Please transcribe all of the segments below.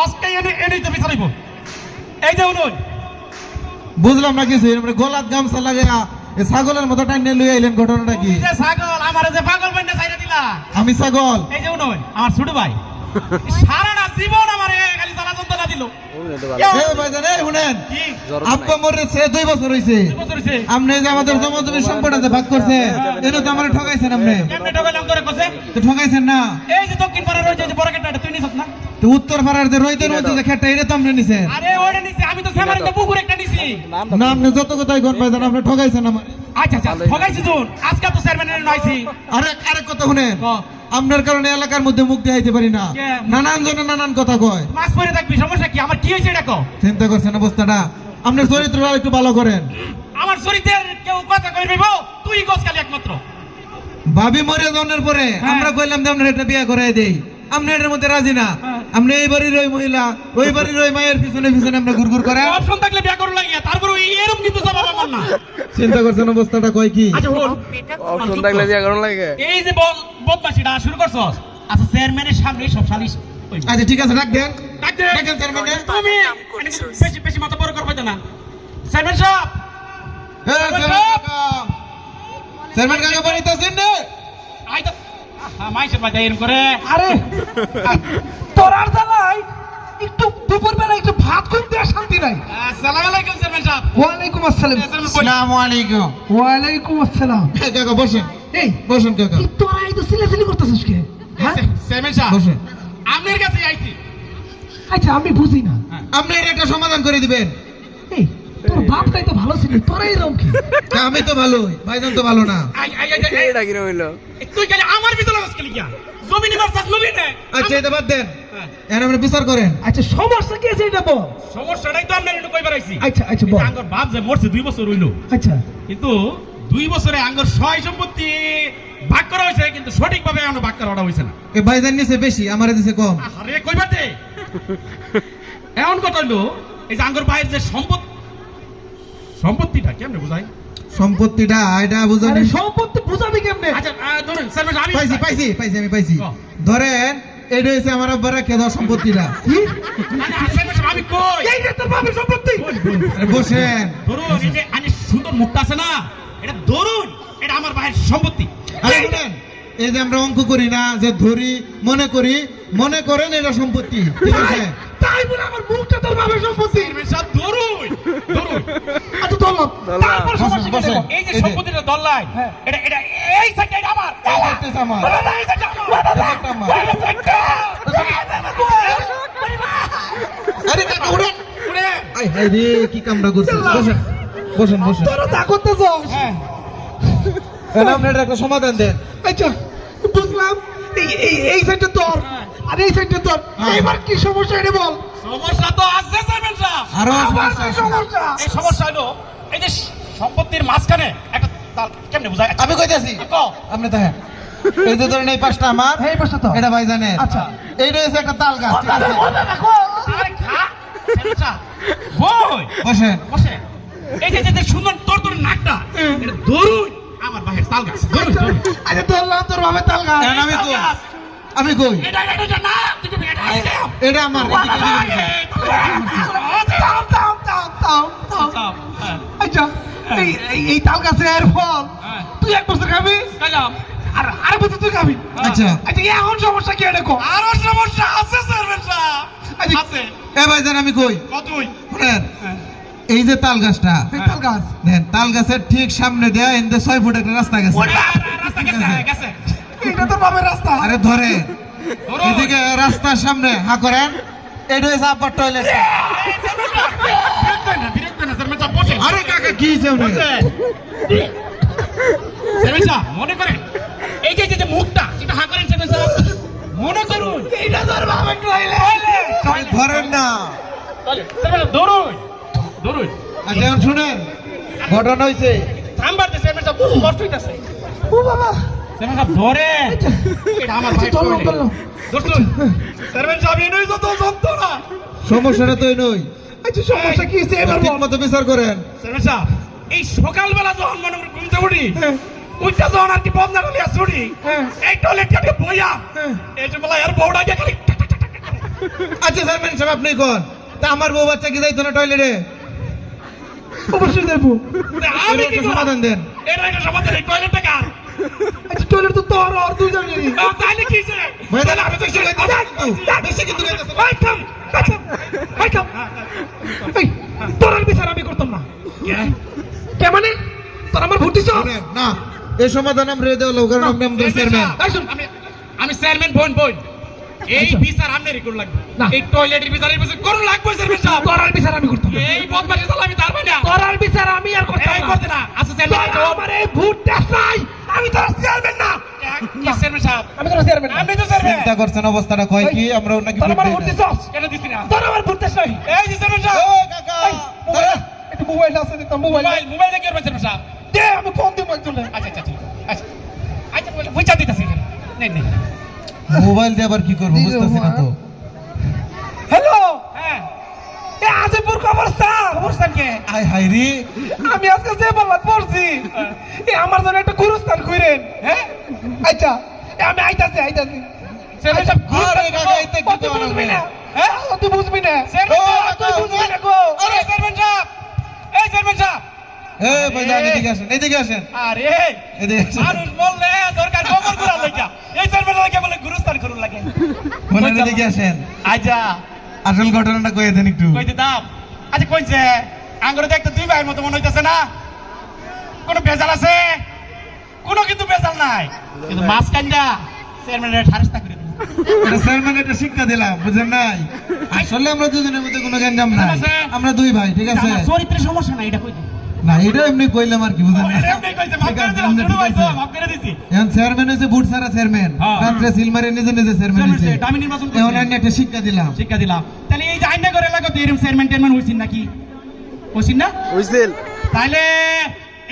আজকে এনে এনেই তো বিচারিব এই যে উনুন। বুঝলাম না কিছু মানে গোলাপ গামছা লাগাইয়া এ ছাগলের মতো টাইনে লুই আইলেন ঘটনাটা কি? যে ছাগল আমার যে পাগল বান্ডা চাইরা দিলা। আমি ছাগল? এই যে উনুন আমার ছোট ভাই। সারাটা জীবন আমার দিল। এ ভাইজান এই শুনেন কি? আব্বা মরেছে দুই দুই বছর হইছে? আপনি যে আমাদের জমা সম্পদ আছে ভাগ করছে এটা তো আমার ঠকাইছেন আপনি কেমনে ঢোকাইলাম তোরে কসে? তো ঠকাইছেন না? এই যে দক্ষিণ পাড়া রয়েছে যে বড় গেটটা তুই নিছত না? উত্তর পাড়ার যে রইতে রইতে যে খেটটা এটা তো আপনি নিছেন আরে ওরে নিছি আমি তো সেমারিতে পুকুর একটা নিছি। না আপনি যত কথাই ঘর পাইছেন আপনি ঠকাইছেন আমার। আচ্ছা আচ্ছা ঠকাইছি তুই আজকে তো চেয়ারম্যানের আরেক আরেক কথা শুনেন। আপনার কারণে এলাকার মধ্যে মুখ দেখাইতে পারি না। নানান জনে নানান কথা কয়। মাছ পরে থাকবি সমস্যা কি? আমার কি হয়েছে এটা কো চিন্তা করছেন অবস্থাটা? আপনার চরিত্রটা একটু ভালো করেন। আমার চরিত্রের কেউ কথা কই বউ তুই গোস খালি একমাত্র। ভাবি মরে যাওয়ার পরে হ্যাঁ। আমরা কইলাম যে আপনার এটা বিয়ে করাই দেই। আপনি এটার মধ্যে রাজি না। হ্যাঁ। আপনি এই বাড়ির ওই মহিলা ওই বাড়ির ওই মায়ের পিছনে পিছনে আমরা ঘুরঘুর করেন অপশন থাকলে বিয়া করু লাগিয়া তারপর ওই এরকম কিন্তু জবাব আমার না। চিন্তা করছেন অবস্থাটা কয় কি? আচ্ছা অপশন থাকলে বিয়া করুন লাগে। এই যে বদমাশিটা শুরু করছস? আচ্ছা চেয়ারম্যানের সামনে সব সালিশ আচ্ছা ঠিক আছে রাখ দেন। ডাক দে। ডাকেন চেয়ারম্যানে। তুমি বেশি বেশি মাথা বড় করবে না চেয়ারম্যান সাহেব! চেয়ারম্যান কাকা। বাড়িতে আছেন না? আই তো। আহা, মাইসের বাড়িতে এরকম করে। আরে তোর জ্বালাই একটু দুপুর বেলা একটু ভাত খুব দেওয়ার শান্তি নাই। আসসালামু আলাইকুম চেয়ারম্যান সাহেব। ওয়ালাইকুম আসসালাম। আসসালামু আলাইকুম ওয়ালাইকুম আসসালাম। কাকা বসেন। এই বসেন কাকা তোরা এই তো সিলেসিলি করতেছিস কে? হ্যাঁ? চেয়ারম্যান সাহেব। বসেন। আপনার কাছে আইছি। আচ্ছা আমি বুঝি না। আপনি এর একটা সমাধান করে দিবেন। এই তোর বাপটাই তো ভালো ছিল তোরা কি? আমি তো ভালোই ভাইজান তো ভালো না। এটা হইল? তুই খালি আমার ভিতরে বাস খালি কিয়া জমি নিবার চাস নবি নে। আচ্ছা এটা বাদ দেন। হ্যাঁ। এখন আপনি বিচার করেন। আচ্ছা সমস্যা কি আছে এটা বল? সমস্যাটাই তো আপনার একটু কইবার আইছি। আচ্ছা আচ্ছা বল। আঙ্গর বাপ যে মরছে দুই বছর হইল। আচ্ছা। কিন্তু দুই বছরে আঙ্গর সয় সম্পত্তি ভাগ করা হয়েছে কিন্তু সঠিকভাবে এখনও ভাগ করা হয়েছে না। এ ভাইজান নিছে বেশি আমার দিছে কম। আরে কইবার দে। এমন কথা হইল এই যে আঙ্গর ভাইয়ের যে সম্পদ সম্পত্তিটা কেমনে বুঝাই? সম্পত্তিটা এটা আরে সম্পত্তি বুঝাবি কেমনে? আচ্ছা ধরুন স্যার আমি পাইছি পাইছি পাইছি আমি পাইছি। ধরেন এটা হচ্ছে আমার আব্বার রেখে দেওয়া সম্পত্তিটা। কি? না, না, স্যার, স্যার, আমি কই? এই যে তোর বাপের সম্পত্তি। আরে বসেন। ধরুন এই যে আনি সুন্দর মুখটা আছে না এটা ধরুন এটা আমার ভাইয়ের সম্পত্তি। আরে এই যে আমরা অঙ্ক করি না যে ধরি মনে করি মনে করেন এটা সম্পত্তি। ঠিক আছে? তাই বলে আমার মুখটা তোর বাপের সম্পত্তি চেয়ারম্যান সাহেব, ধরুন ধরুন আচ্ছা ধরলাম ধরলাম। তারপর সমস্যা কি এই যে সম্পত্তিটা হ্যাঁ। এটা এটা এই সাইডটা এটা আমার এই আমার। না, না, এই সাইডটা আমার। এই সাইডটা আমার। এই সাইডটা। আরে কাকা উঠেন উড়ে। আই হাই রে কি কামড়া করছে বসেন বসেন বসেন তোরা যা করতেছ হ্যাঁ একটা সমাধান দেন আচ্ছা বুঝলাম এই এই এই সাইডটা তোর হ্যাঁ। আর এই সাইডটা তোর হ্যাঁ। এবার কি সমস্যা এটা বল। সমস্যা তো আছে চেয়ারম্যান সাহেব আরও আবার সমস্যা কি সমস্যা? এই সমস্যা হলো এই যে সম্পত্তির মাঝখানে একটা কেমনে বুঝায়? আমি কইতাছি। আপনি দেখেন। এই যে ধরেন এই পাঁচটা আমার এই পাশটা তো। এটা ভাই জানেন আচ্ছা। এইটা হচ্ছে একটা তাল গাছ ঠিক আছে? বসেন। বসে এই যে যে সুন্দর তোর তোর নাকটা এটা ধরুন আমার ভাইয়ের তাল গাছ ধরুন আচ্ছা ধরলাম তোর বাপের তাল গাছ। আমি গাছ। আমি কই? এটা আমার। আচ্ছা এই তাল ফল। তুই এক বছর খাবি? আর আরেক বছর তুই খাবি? আচ্ছা। আচ্ছা এখন সমস্যা কি কো? আরও সমস্যা আছে আচ্ছা। আছে। এ ভাই জান আমি কই? কতই? শুনেন। এই যে তাল গাছটা। তাল গাছ। তাল গাছের ঠিক সামনে দেয়া এনতে ছয় ফুট একটা রাস্তা গেছে। রাস্তা গেছে গেছে। এটা তোর বাপের রাস্তা? আরে ধরে এদিকে রাস্তার সামনে হা করেন। এটা হচ্ছে আব্বার টয়লেট আরে কাকা কি? মনে করেন এই যে মুখটা এটা হা করেন মনে করুন। এটা তোর বাপের টয়লেট ধরেন না। ধরুন ধরুন আচ্ছা শুনেন ঘটনা হয়েছে থামবার দে চেয়ারম্যান সাহেব খুব কষ্ট হইতাছে। ও বাবা। এটা আমার আচ্ছা, যত যন্ত্রণা। সমস্যাটা তো এই নই আচ্ছা সমস্যা কি হয়েছে? এবার মতো বিচার করেন। সাহেব এই সকালবেলা যখন মনে করি ঘুমতে উঠি হ্যাঁ, যখন আর কি বদনা লিয়া ছুটি। এই টয়লেট কাটে বইয়া। এই যে বলা আর বউটা গিয়ে খালি টাক টাক টাক টাক টাক করে। আচ্ছা চেয়ারম্যান সাহেব আপনি কোন? তা আমার বউ বাচ্চা কি যাইতো না টয়লেটে অবশ্যই যাব আমি কি সমাধান দেন। এটা একটা সমাধান এই টয়লেটটা কার? আচ্ছা টয়লেট তো তোর আর দুজনেরই আহ, তাইলে কি? ভাই তাহলে আমি তো বেশি গাইতেছি, বেশি কিন্তু। এই থাম, থাম, এই থাম। এই, তোর আর বিচার আমি করতাম না। কে? মানে? তোর আমার ভোট দিছ? শুনেন, না। এই সমাধান আমরা দেওয়া লোক কারণ আপনি আমাদের চেয়ারম্যান আমি আমি চেয়ারম্যান বোন বোন। এই আচ্ছা। বিচার আমনের করুন লাগবে। এই টয়লেটের বিচারের বিচার করুন লাগবে চেয়ারম্যান সাহেব। তোর আর বিচার আমি করতাম। এই বদমাশি চালা আমি তোর আর। বিচার আমি আর করতাম না। করতে না। আচ্ছা চেয়ারম্যান আমার এই ভোটটা চাই আমি চেয়ারম্যান না। সাহেব। আমি চেয়ারম্যান তো চেয়ারম্যান চিন্তা করছেন অবস্থাটা কয় কি? আমরা নাকি তোর আমার ভোট ভোট দিছস কেন দিছি না? তোর আমার ভোট দিছ। এই যে চেয়ারম্যান সাহেব। ও কাকা। মোবাইল একটু মোবাইল আছে মোবাইল। মোবাইল মোবাইল দেখে করবেন চেয়ারম্যান সাহেব। দে আমি ফোন দিব একজনে আচ্ছা আচ্ছা ঠিক আচ্ছা। আচ্ছা। বুঝা দিতেছি। নেই নেই মোবাইল দিয়ে আবার কি করব বুঝতেছি না তো হ্যালো হ্যাঁ এ আজিপুর কবরস্থান অবস্থান কে আই হাই রে। আমি আজকে যে বললাম পড়ছি। এ আমার জন্য একটা গুরুস্থান কইরেন হ্যাঁ? আচ্ছা আমি আইতাছি আইতাছি। কি না? হ্যাঁ? তুই বুঝবি না? চেয়ারম্যান ও, সাহেব, তুই বুঝবি না গো। আরে চেয়ারম্যান সাহেব। এই চেয়ারম্যান সাহেব। এ ভাই যান এদিকে আসেন এদিকে আসেন। আরে এদিকে মানুষ বললে দরকার গোবর গুড়া লইকা এই চেয়ারম্যান লাগে বলে গুরুস্থান করুন লাগে। মনে এদিকে আসেন। আচ্ছা আসল ঘটনাটা কয়ে দেন একটু। দিতাম আচ্ছা কইছে? আঙ্গুরে দেখতে দুই ভাইয়ের মতো মনে হইতাছে না? কোনো বেজাল আছে? কোনো কিন্তু বেজাল নাই। কিন্তু মাছ কান্দা চেয়ারম্যানের ঠারেস্তা করে এটা শিক্ষা দিলাম বুঝেন নাই? আসলে আমরা দুজনের মধ্যে কোনো গঞ্জাম নাই। আমরা দুই ভাই ঠিক আছে? চরিত্রের সমস্যা নাই এটা কই না এটা এমনি কইলাম আর কি তো এখন চেয়ারম্যান হয়েছে বুট সারা চেয়ারম্যান। রাত্রে সিলমারে নিজে নিজে চেয়ারম্যান চেয়ারম্যান হয়েছে। হয়েছে, নির্বাচন এখন একটা শিক্ষা দিলাম। শিক্ষা দিলাম। তাহলে এই যে আইনা করে লাগাতে এরকম চেয়ারম্যান টেয়ারম্যান হইছেন নাকি? হইছেন না? বুঝছিল তাহলে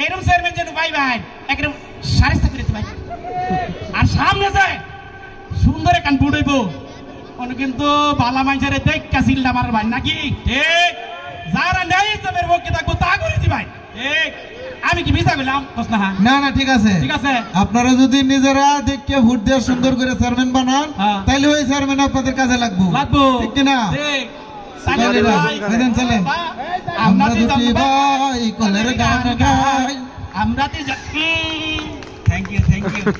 এরকম চেয়ারম্যান যেন ভাই ভাই একদম সারেস্তা করে ভাই। আর সামনে যায় সুন্দর কান বুড়াইব অনেক কিন্তু বালা মানুষের দেখ কাছিল আমার ভাই নাকি? ঠিক। যারা নেই ইসলামের পক্ষে থাকব তা করে দি ভাই। ঠিক। আমি কি মিশা গেলাম প্রশ্ন হ্যাঁ? না না ঠিক আছে। ঠিক আছে। আপনারা যদি নিজেরা দেখে ভোট দিয়ে সুন্দর করে চেয়ারম্যান বানান হ্যাঁ। তাহলে ওই চেয়ারম্যান আপনাদের কাজে লাগবো। লাগবো। ঠিক না ঠিক। আমরা আমরা দুটি ভাই কলের গান গাই আমরা থ্যাংক ইউ থ্যাংক ইউ